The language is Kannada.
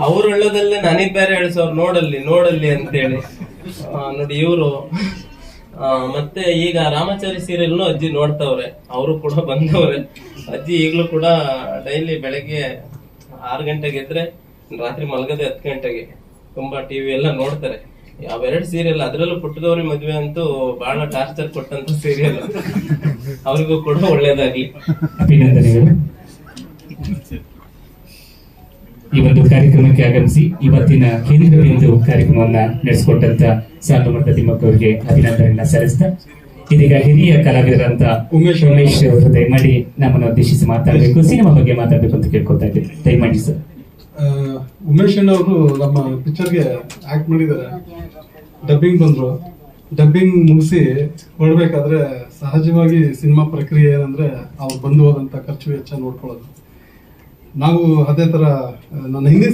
ಅವ್ರ ಒಳ್ಳದಲ್ಲೇ ನನಗ್ ಬೇರೆ ಹೇಳ್ಸೋರು ನೋಡಲ್ಲಿ ನೋಡಲ್ಲಿ ಅಂತೇಳಿ. ಆ, ನೋಡಿ ಇವರು. ಮತ್ತೆ ಈಗ ರಾಮಾಚಾರಿ ಸೀರಿಯಲ್ನು ಅಜ್ಜಿ ನೋಡ್ತಾವ್ರೆ. ಅವರು ಕೂಡ ಬಂದವ್ರೆ. ಅಜ್ಜಿ ಈಗಲೂ ಕೂಡ ಡೈಲಿ ಬೆಳಗ್ಗೆ ಆರು ಗಂಟೆಗೆ ಎದ್ರೆ ರಾತ್ರಿ ಮಲಗದೆ ಹತ್ತು ಗಂಟೆಗೆ ತುಂಬಾ ಟಿವಿ ಎಲ್ಲ ನೋಡ್ತಾರೆ. ಅವೆರಡು ಸೀರಿಯಲ್ ಅದ್ರಲ್ಲೂ ಪುಟ್ಟದವ್ರಿ ಮದ್ವೆ ಅಂತೂ ಬಹಳ ಟಾರ್ಚರ್ ಕೊಟ್ಟಂತ ಸೀರಿಯಲ್. ಅವ್ರಿಗೂ ಕೂಡ ಒಳ್ಳೇದಾಗ್ಲಿ. ಅಭಿನಂದನೆಗಳು. ಈ ಒಂದು ಕಾರ್ಯಕ್ರಮಕ್ಕೆ ಆಗಮಿಸಿ ಇವತ್ತಿನ ಕೇಂದ್ರ ಬಿಂದು ಕಾರ್ಯಕ್ರಮವನ್ನ ನಡೆಸಿಕೊಟ್ಟಂತ ಸಾಲು ಮಠದ ತಿಮ್ಮಕ್ಕ ಅವರಿಗೆ ಅಭಿನಂದನೆಯನ್ನ ಸಲ್ಲಿಸ್ತಾ ಇದೀಗ ಹಿರಿಯ ಕಲಾವಿದರಂತ ಉಮೇಶ್ ಉಮೇಶ್ ಅವರು ದಯಮಾಡಿ ನಮ್ಮನ್ನು ಉದ್ದೇಶಿಸಿ ಮಾತಾಡಬೇಕು. ಸಿನಿಮಾ ಬಗ್ಗೆ ಮಾತಾಡಬೇಕು ಅಂತ ಕೇಳ್ಕೊತಾ ಇದ್ದೀನಿ. ದಯಮಾಡಿ ಸರ್. ಉಮೇಶ್ ಅಣ್ಣವರು ನಮ್ಮ ಪಿಕ್ಚರ್ಗೆ ಆಕ್ಟ್ ಮಾಡಿದ್ದಾರೆ. ಡಬ್ಬಿಂಗ್ ಬಂದ್ರು. ಡಬ್ಬಿಂಗ್ ಮುಗಿಸಿ ಹೊರಡ್ಬೇಕಾದ್ರೆ ಸಹಜವಾಗಿ ಸಿನಿಮಾ ಪ್ರಕ್ರಿಯೆ ಏನಂದ್ರೆ ಅವ್ರು ಬಂದು ಹೋದಂತ ಖರ್ಚು ವೆಚ್ಚ ನೋಡ್ಕೊಳ್ಳೋದು. ನಾವು ಅದೇ ತರ ನನ್ನ ಹಿಂದಿನ